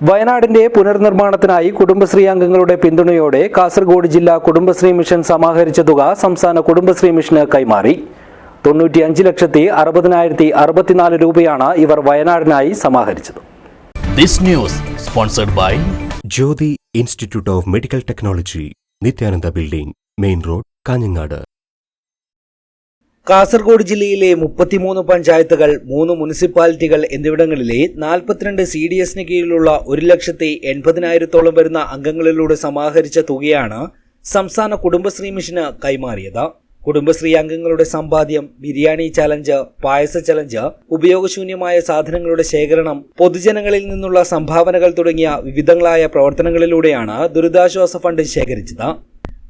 വയനാടിന്റെ പുനർനിർമ്മാണത്തിനായി കുടുംബശ്രീ അംഗങ്ങളുടെ പിന്തുണയോടെ കാസർഗോഡ് ജില്ലാ കുടുംബശ്രീ മിഷൻ സമാഹരിച്ച തുക സംസ്ഥാന കുടുംബശ്രീ മിഷന് കൈമാറി. തൊണ്ണൂറ്റിയഞ്ച് ലക്ഷത്തി അറുപതിനായിരത്തി അറുപത്തിനാല് രൂപയാണ് ഇവർ വയനാടിനായി സമാഹരിച്ചത്. This news sponsored by Jyothi institute of medical technology Nithyananda building main road Kanhangad. Kasaragod ജില്ലയിലെ മുപ്പത്തിമൂന്ന് പഞ്ചായത്തുകൾ മൂന്ന് മുനിസിപ്പാലിറ്റികൾ എന്നിവിടങ്ങളിലെ നാൽപ്പത്തിരണ്ട് സി ഡി എസിന് കീഴിലുള്ള ഒരു ലക്ഷത്തി എൺപതിനായിരത്തോളം വരുന്ന അംഗങ്ങളിലൂടെ സമാഹരിച്ച തുകയാണ് സംസ്ഥാന കുടുംബശ്രീ മിഷന് കൈമാറിയത്. കുടുംബശ്രീ അംഗങ്ങളുടെ സമ്പാദ്യം ബിരിയാണി ചലഞ്ച് പായസ ചലഞ്ച് ഉപയോഗശൂന്യമായ സാധനങ്ങളുടെ ശേഖരണം പൊതുജനങ്ങളിൽ നിന്നുള്ള സംഭാവനകൾ തുടങ്ങിയ വിവിധങ്ങളായ പ്രവർത്തനങ്ങളിലൂടെയാണ് ദുരിതാശ്വാസ ഫണ്ട് ശേഖരിച്ചത്.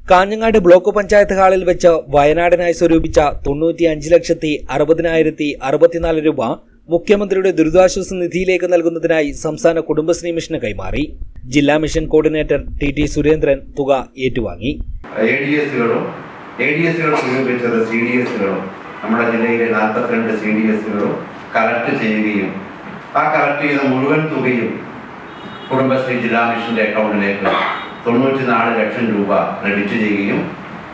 കാഞ്ഞങ്ങാട് ബ്ലോക്ക് പഞ്ചായത്ത് ഹാളിൽ വെച്ച് വയനാടിനായി സ്വരൂപിച്ച തൊണ്ണൂറ്റി അഞ്ച് ലക്ഷത്തി അറുപതിനായിരത്തി അറുപത്തിനാല് രൂപ മുഖ്യമന്ത്രിയുടെ ദുരിതാശ്വാസ നിധിയിലേക്ക് നൽകുന്നതിനായി സംസ്ഥാന കുടുംബശ്രീ മിഷന് കൈമാറി. ജില്ലാ mission coordinator T T Surendran തുക ഏറ്റുവാങ്ങി. ജില്ലയിലെ കളക്ട് ചെയ്യുകയും ആ കളക്ട് ചെയ്ത മുഴുവൻ തുകയും കുടുംബശ്രീ ജില്ലാ മിഷന്റെ അക്കൗണ്ടിലേക്ക് തൊണ്ണൂറ്റി നാല് ലക്ഷം രൂപ ക്രെഡിറ്റ് ചെയ്യുകയും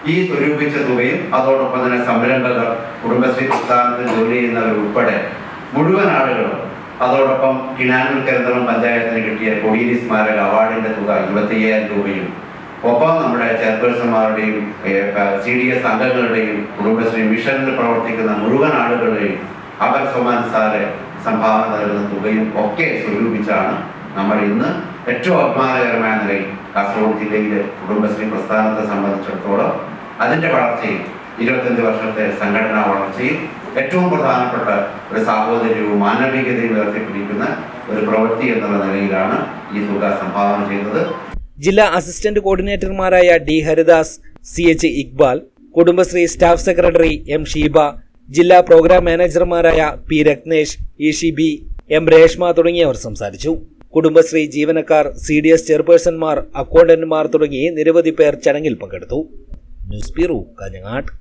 ഈ സ്വരൂപിച്ച തുകയും അതോടൊപ്പം തന്നെ സംരംഭകർ കുടുംബശ്രീ പ്രസ്ഥാനത്തിൽ ജോലി ചെയ്യുന്നവർ ഉൾപ്പെടെ മുഴുവൻ ആളുകളും അതോടൊപ്പം കിണാനൂർ കരിന്തളം പഞ്ചായത്തിന് കിട്ടിയ കൊടിയേരി സ്മാരക അവാർഡിന്റെ തുക ഇരുപത്തയ്യായിരം രൂപയും ഒപ്പം നമ്മുടെ ചെയർപേഴ്സൺമാരുടെയും സി ഡി എസ് അംഗങ്ങളുടെയും കുടുംബശ്രീ മിഷനിൽ പ്രവർത്തിക്കുന്ന മുഴുവൻ ആളുകളുടെയും അവർ സാറെ സംഭാവന നൽകുന്ന തുകയും ഒക്കെ സ്വരൂപിച്ചാണ് നമ്മൾ ഇന്ന് ഏറ്റവും അഭിമാനകരമായ നിലയിൽ കാസർഗോഡ് ജില്ലയിലെ കുടുംബശ്രീ പ്രസ്ഥാനത്തെ സംബന്ധിച്ചിടത്തോളം അതിന്റെ വളർച്ചയിൽ ഇരുപത്തഞ്ച് വർഷത്തെ സംഘടനാ വളർച്ചയിൽ ഏറ്റവും പ്രധാനപ്പെട്ട ഒരു സാഹോദര്യവും മാനവികതയും ഉയർത്തിപ്പിടിക്കുന്ന ഒരു പ്രവൃത്തി എന്നുള്ള നിലയിലാണ് ഈ തുക സംഭാവന ചെയ്തത്. ജില്ലാ assistant കോർഡിനേറ്റർമാരായ D Haridas C H Iqbal Kudumbashree staff secretary M Sheeba ജില്ലാ programme മാനേജർമാരായ P Ratnesh E B M Reshma തുടങ്ങിയവർ സംസാരിച്ചു. കുടുംബശ്രീ ജീവനക്കാർ സി ഡി എസ് ചെയർപേഴ്സൺമാർ അക്കൗണ്ടന്റുമാർ തുടങ്ങി നിരവധി പേർ ചടങ്ങിൽ പങ്കെടുത്തു. News bureau Kanhangad